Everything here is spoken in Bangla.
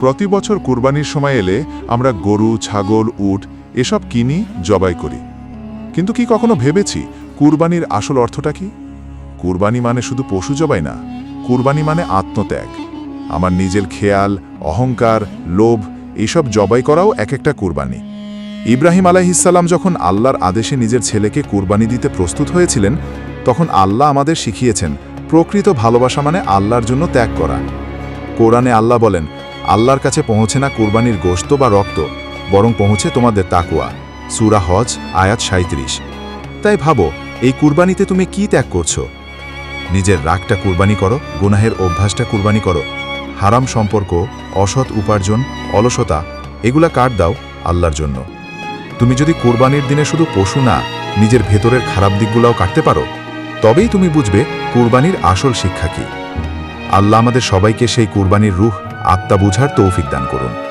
প্রতি বছর কুরবানির সময় এলে আমরা গরু, ছাগল, উট এসব কিনি, জবাই করি। কিন্তু কি কখনো ভেবেছি কুরবানির আসল অর্থটা কি? কুরবানি মানে শুধু পশু জবাই না, কুরবানি মানে আত্মত্যাগ। আমার নিজের খেয়াল, অহংকার, লোভ এইসব জবাই করাও এক একটা কুরবানি। ইব্রাহিম আলাইহিসাল্লাম যখন আল্লাহর আদেশে নিজের ছেলেকে কুরবানি দিতে প্রস্তুত হয়েছিলেন, তখন আল্লাহ আমাদের শিখিয়েছেন, প্রকৃত ভালোবাসা মানে আল্লাহর জন্য ত্যাগ করা। কোরআনে আল্লাহ বলেন আল্লাহর কাছে পৌঁছে না কুরবানির গোশত বা রক্ত, বরং পৌঁছে তোমাদের তাকুয়া সুরা হজ, আয়াত সাঁত্রিশ তাই ভাবো, এই কুরবানিতে তুমি কি ত্যাগ করছ? নিজের রাগটা কুরবানি করো, গুনাহের অভ্যাসটা কুরবানি করো। হারাম সম্পর্ক, অসৎ উপার্জন, অলসতা, এগুলা কাট দাও? আল্লাহর জন্য। তুমি যদি কোরবানির দিনে শুধু পশু না, নিজের ভেতরের খারাপ দিকগুলোও কাটতে পারো, তবেই তুমি বুঝবে কুরবানির আসল শিক্ষা কি। আল্লাহ আমাদের সবাইকে সেই কুরবানির রুহ আত্মা বুঝার তৌফিক দান করুন।